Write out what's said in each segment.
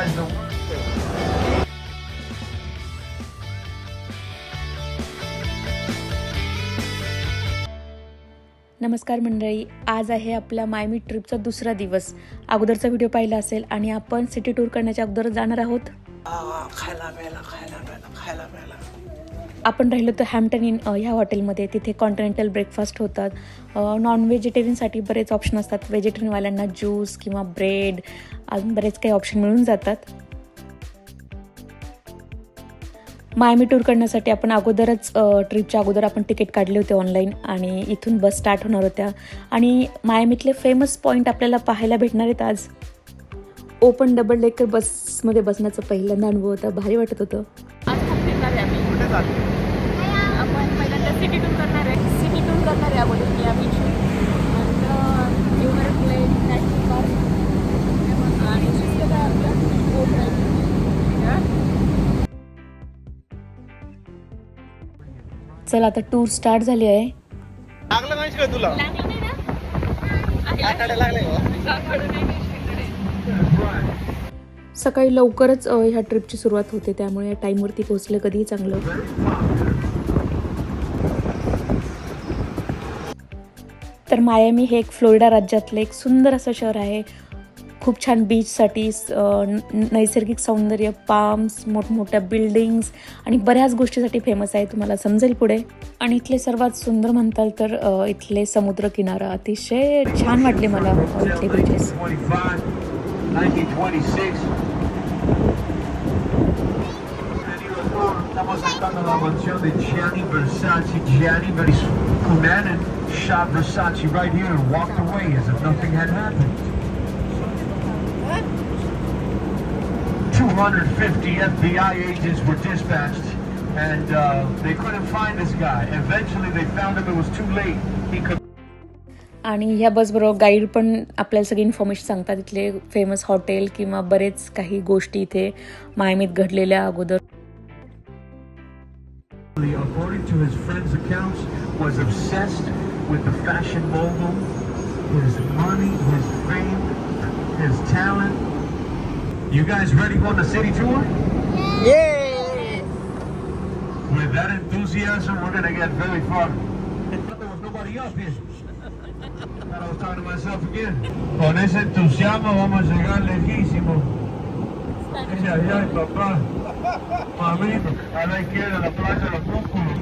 guys the world. नमस्कार मंडळी आज आहे आपल्या मायमी ट्रिपचा दुसरा दिवस. अगोदरचा व्हिडिओ पाहिला असेल आणि आपण सिटी टूर करण्याच्या अगोदर जाणार आहोत. खायला प्यायला खायला प्यायला खायला आपण राहिलो तर हॅम्प्टन इन ह्या हॉटेलमध्ये तिथे कॉन्टिनेंटल ब्रेकफास्ट होतात. नॉन व्हेजिटेरियनसाठी बरेच ऑप्शन असतात. व्हेजिटेरियनवाल्यांना ज्यूस किंवा ब्रेड अजून बरेच काही ऑप्शन मिळून जातात. मायमी टूर करण्यासाठी आपण अगोदरच ट्रिपच्या अगोदर आपण तिकीट काढले होते ऑनलाईन आणि इथून बस स्टार्ट होणार होत्या. आणि मायामीतले फेमस पॉईंट आपल्याला पाहायला भेटणार आहेत आज. ओपन डबल डेकर बसमध्ये बसण्याचा पहिल्यांदा अनुभव होता. भारी वाटत होतं. फिरणार आहे आम्ही. कुठे चालली आपण पहिल्यांदा सिटी टूर करणार आहे सिटी टूर करणार आहे अगोदर नंतर प्लेन नॅशनल पार्क आणि आपलं. चला आता टूर स्टार्ट झाली आहे. लागलं नाही का तुला. आठाडे लागले सकाळी लवकरच ह्या ट्रिपची सुरुवात होते. त्यामुळे टाईमवरती पोहोचलं कधीही चांगलं. तर मायामी हे एक फ्लोरिडा राज्यातलं एक सुंदर असं शहर आहे. खूप छान बीचसाठी नैसर्गिक सौंदर्य पाम्स मोठमोठ्या बिल्डिंग्स आणि बऱ्याच गोष्टीसाठी फेमस आहे तुम्हाला समजेल पुढे. आणि इथले सर्वात सुंदर म्हणताल तर इथले समुद्रकिनारा अतिशय छान वाटले मला इथले beaches 1926. Estamos sentando la mansión de Gianni Versace. Gianni Versace Cunanan shot Versace right here and walked away as if nothing had happened. 250 FBI agents were dispatched and uh, they couldn't find this guy. Eventually they found him. It was too late. He could आणि ह्या बसबरोबर guide पण आपल्याला सगळी information सांगतात इथले famous hotel किंवा बरेच काही गोष्टी इथे मायमीत घडलेल्या अगोदर according to his friends' accounts, was obsessed with the fashion mogul, his money, his fame, his talent. You guys ready for the city tour? With that enthusiasm, we're gonna get very far. There was nobody up here. Thought I was talking to myself again. Con ese entusiasmo vamos a llegar lejísimo. Ese allá es papá. Mamito, a la izquierda, la playa de los músculos.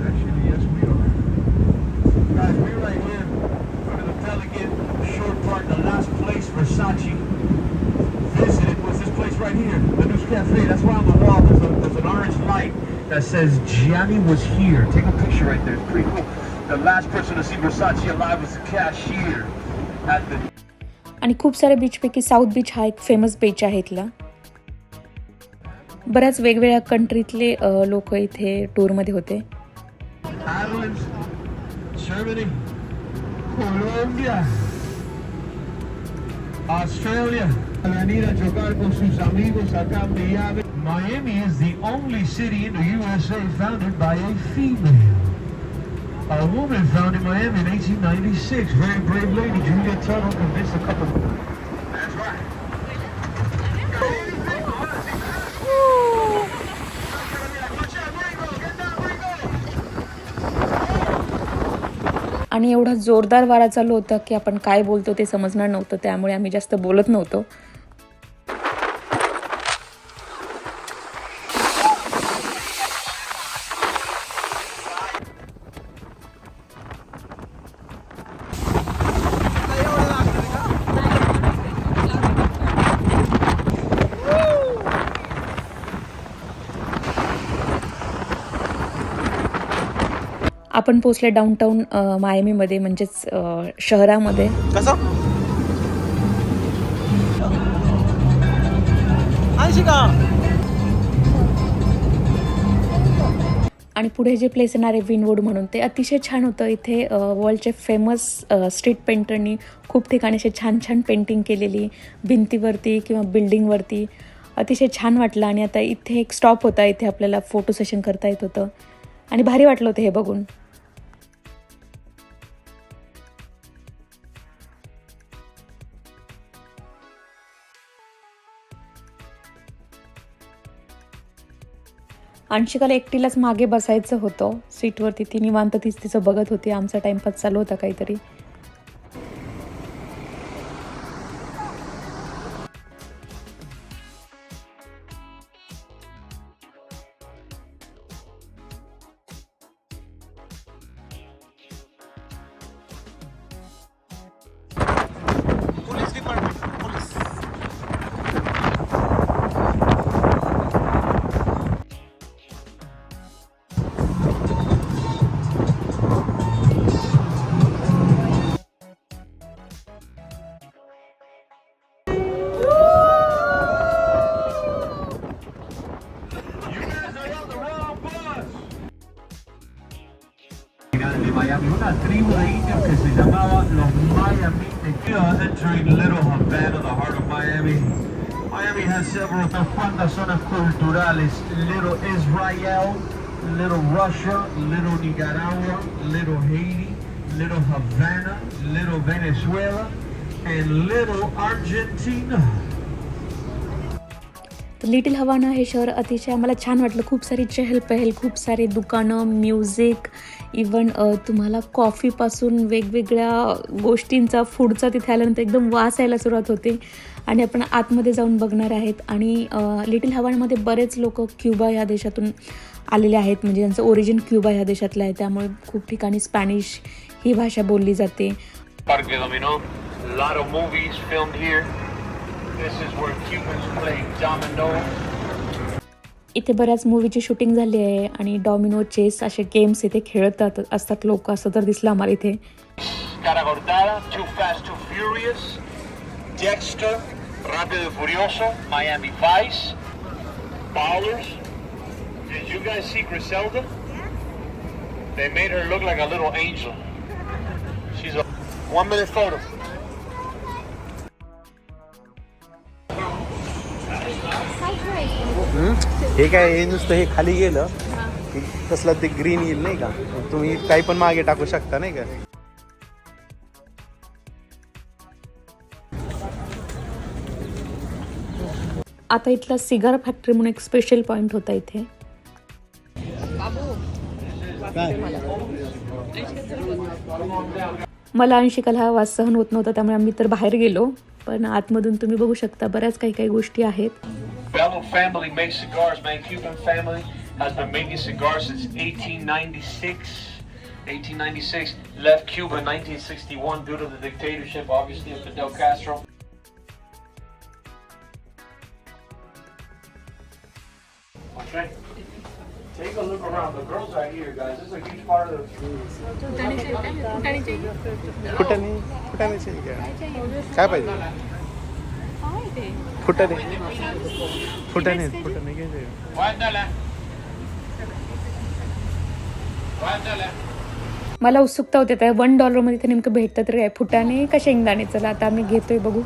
Actually, yes, we are. Guys, we're right here. We're in the Pelican Shore Park, the last place Versace visited was this place right here, the News Cafe. That's why on the wall there's, a, there's an orange light that says Gianni was here. Take a picture right there. It's pretty cool. The last person to see Versace alive was the cashier at the आणि खूप साऱ्या बीचपैकी south beach हा एक famous beach आहे इथला बऱ्याच वेगवेगळ्या कंट्रीतले लोक इथे टूरमध्ये होते Islands, Germany, Colombia, Australia. Venir a chocar con sus amigos en Miami. Miami is the only city in the USA founded by a female. A woman founded Miami in 1896. Very brave lady, Julia Tuttle, convinced a couple. That's right. आणि एवढा जोरदार वारा चालू होता की आपण काय बोलतो ते समजणार नव्हतं त्यामुळे आम्ही जास्त बोलत नव्हतो आपण पोचले डाऊनटाऊन मायमीमध्ये म्हणजेच शहरामध्ये. आणि पुढे जे प्लेस येणार आहे विनवूड म्हणून ते अतिशय छान होतं. इथे वर्ल्डचे फेमस स्ट्रीट पेंटरनी खूप ठिकाणी असे छान छान पेंटिंग केलेली. भिंतीवरती किंवा बिल्डिंगवरती अतिशय छान वाटलं आणि आता इथे एक स्टॉप होता. इथे आपल्याला फोटो सेशन करता येत होतं. आणि भारी वाटलं होतं हे बघून. अंशिकाला एकटीलाच मागे बसायचं होतं. सीटवरती ती निवांत तीच तिचं बघत होती. आमचा टाईमपास चालू होता काहीतरी. Entering Little Havana, the heart of Miami. Miami has several zonas culturales. Little Israel, Little Russia, Little Nicaragua, Little Haiti, Little Havana, Little Venezuela, and Little Argentina. तर लिटिल हवाना हे शहर अतिशय आम्हाला छान वाटलं. खूप सारी चहल पहल खूप सारे दुकानं म्युझिक इवन तुम्हाला कॉफीपासून वेगवेगळ्या गोष्टींचा फूडचा तिथे आल्यानंतर एकदम वास यायला सुरुवात होते. आणि आपण आतमध्ये जाऊन बघणार आहेत. आणि लिटिल हवानामध्ये बरेच लोक क्युबा ह्या देशातून आलेले आहेत. म्हणजे त्यांचं ओरिजिन क्युबा ह्या देशातलं आहे. त्यामुळे खूप ठिकाणी स्पॅनिश ही भाषा बोलली जाते. इथे बऱ्याच मूवीची शूटिंग झाली आहे आणि डॉमिनो चेस असे गेम्स इथे खेळत असतात लोक असं तर दिसलं आम्हाला इथे They made her look like a little angel. She's a one minute photo. हे काय हे नुसतं हे खाली गेलं की तसलं ते ग्रीन येईल नाही का? तुम्ही काही पण मागे टाकू शकता नाही का? आता इथला सिगार फॅक्टरी म्हणून एक स्पेशल पॉईंट होता इथे. मला अंशिकाला हा वास सहन होत नव्हता त्यामुळे आम्ही तर बाहेर गेलो. पण आतमधून तुम्ही बघू शकता बऱ्याच काही काही गोष्टी आहेत. family makes cigars, man. Cuban family has been making cigars since 1896. 1896 left Cuba in 1961 due to the dictatorship, obviously, of Fidel Castro. Okay. Take a look around. The girls are here, guys. This is a huge part of the. फुटाने फुटाने चाहिए क्या काय पाहिजे फुटाने फुटाने फुटाने घ्यायचे Guárdala. Guárdala. मला उत्सुकता होते त्या one डॉलरमध्ये ते नेमकं भेटतं तर काय फुटाणे का शेंगदाणे? चला आता आम्ही घेतोय बघू.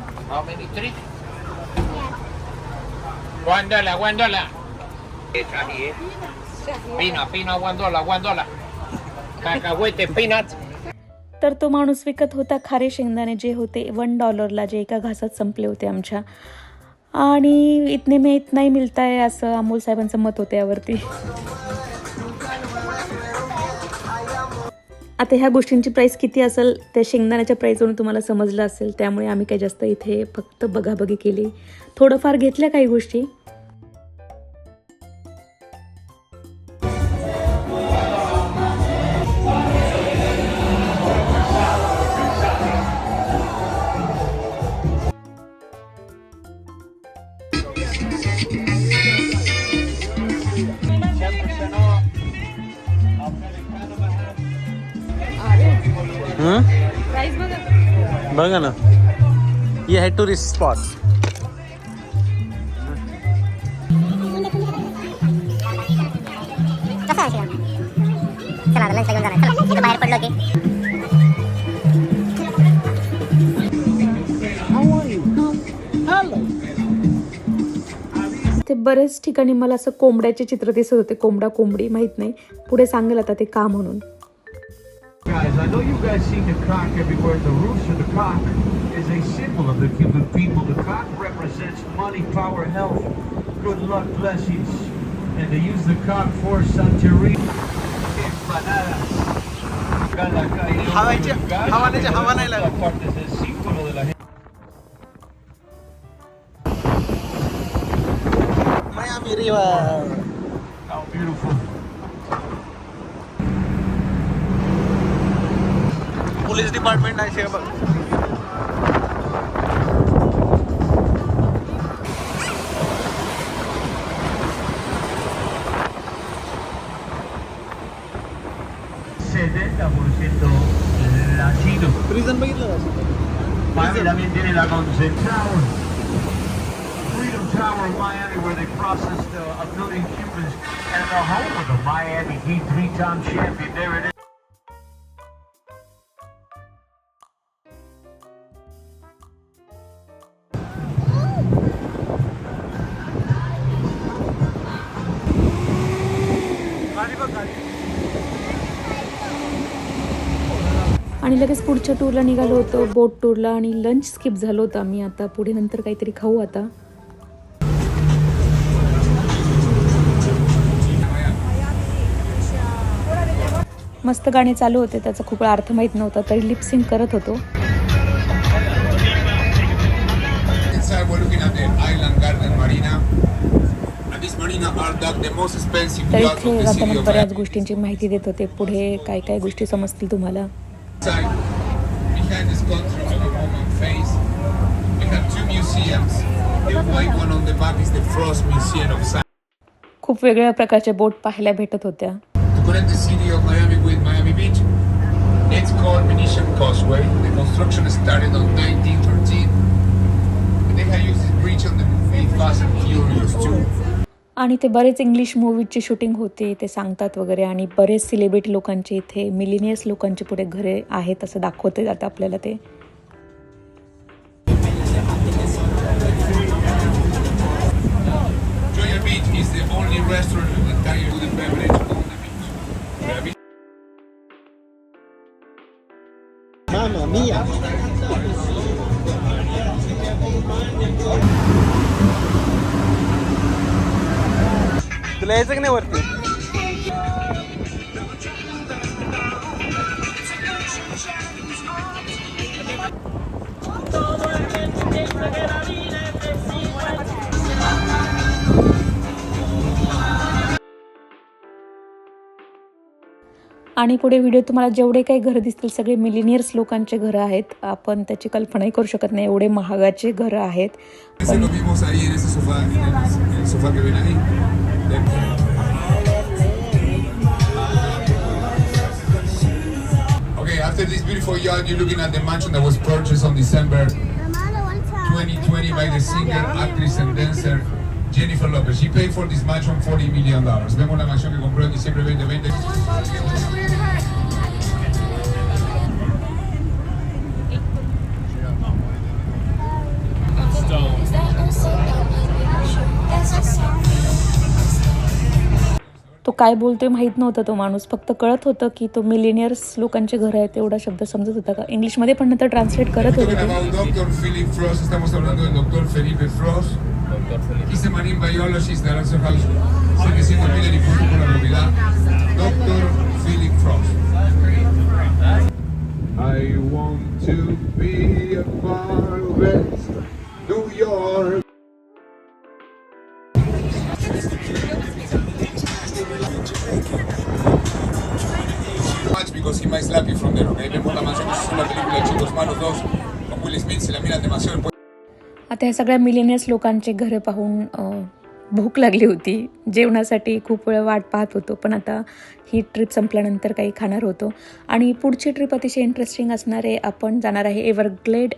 तर तो माणूस विकत होता खारे शेंगदाणे जे होते. वन डॉलरला जे एका घासात संपले होते आमच्या. आणि इतने में इतना ही मिळत आहे असं अमोल साहेबांचं मत होतं यावरती. आता ह्या गोष्टींची प्राईस किती असेल त्या शेंगदाण्याच्या प्राईजवरून तुम्हाला समजलं असेल त्यामुळे आम्ही काही जास्त इथे फक्त बघाबघी केली. थोडंफार घेतल्या काही गोष्टी बघा. ना. ये है टुरिस्ट स्पॉट कसं आहे शिवम? चला आता लंच घेऊन जाणार. चला इथं बाहेर पडलो की. तिथे बरेच ठिकाणी मला असं कोंबड्याचे चित्र दिसत होते कोंबडा कोंबडी माहीत नाही पुढे सांगेल आता ते का म्हणून हवा नाही River How beautiful. Police department आहे हे बघ latino. बघितलं का? Miami también tiene la Concentrado. Tower in Miami where they processed uh, a million Cubans and the home of the Miami Heat three-time champion. There it is. आणि लगेच पुढच्या टूरला निघालो होतो बोट टूरला आणि लंच स्किप झालो होतं आम्ही आता पुढे नंतर काहीतरी खाऊ आता मस्त गाणे चालू होते त्याचा खूप अर्थ माहीत नव्हता तरी लिपसिंग करत होतो. बऱ्याच गोष्टींची माहिती देत होते. पुढे काय काय गोष्टी समजतील तुम्हाला? खूप वेगळ्या प्रकारचे बोट पाहायला भेटत होत्या. It's called Venetian Causeway. The construction started on 1913. And they have used this bridge on the movie Fast and Furious too. आणि ते बरेच इंग्लिश मूवीजची शूटिंग होते ते सांगतात वगैरे आणि बरेच सेलिब्रिटी लोकांचे इथे मिलिनियर्स लोकांचे पुढे घरे आहेत असं दाखवते जातं आपल्याला ते restaurant मामा तुला यायचं की नाही वरती? आणि पुढे व्हिडिओ तुम्हाला जेवढे काही घरं दिसतील सगळे मिलिनियर्स लोकांचे घरं आहेत आपण त्याची कल्पनाही करू शकत नाही एवढे महागाचे घरं आहेत Okay, after this beautiful yard, you're looking at the mansion that was purchased on December 2020 by the singer, actress, and dancer Jennifer Lopez. She paid for this mansion $40 million. Vemos la mansión que compró en diciembre 2020. काय बोलतोय माहीत नव्हता तो माणूस. फक्त कळत होतं की तो मिलिनियर्स लोकांचे घरं आहेत एवढा शब्द समजत होता का? इंग्लिशमध्ये पण नंतर ट्रान्सलेट करत होते I want to be a estamos hablando New York de chicos malos 2 con Will Smith, se la miran demasiado. आता ह्या सगळ्या मिलेनियस लोकांचे घरं पाहून भूक लागली होती. जेवणासाठी खूप वेळ वाट पाहत होतो पण आता ही ट्रिप संपल्यानंतर काही खाणार होतो. आणि पुढची ट्रिप अतिशय इंटरेस्टिंग असणार आहे आपण जाणार आहे एव्हरग्लेड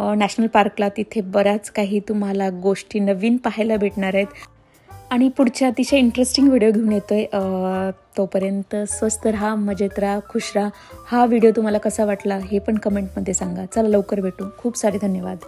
नॅशनल पार्कला तिथे बऱ्याच काही तुम्हाला गोष्टी नवीन पाहायला भेटणार आहेत. आणि पुढचे अतिशय इंटरेस्टिंग व्हिडिओ घेऊन येतो आहे तोपर्यंत स्वस्त राहा मजेत राहा खुश राहा. हा व्हिडिओ तुम्हाला कसा वाटला हे पण कमेंटमध्ये सांगा. चला लवकर भेटू. खूप सारे धन्यवाद.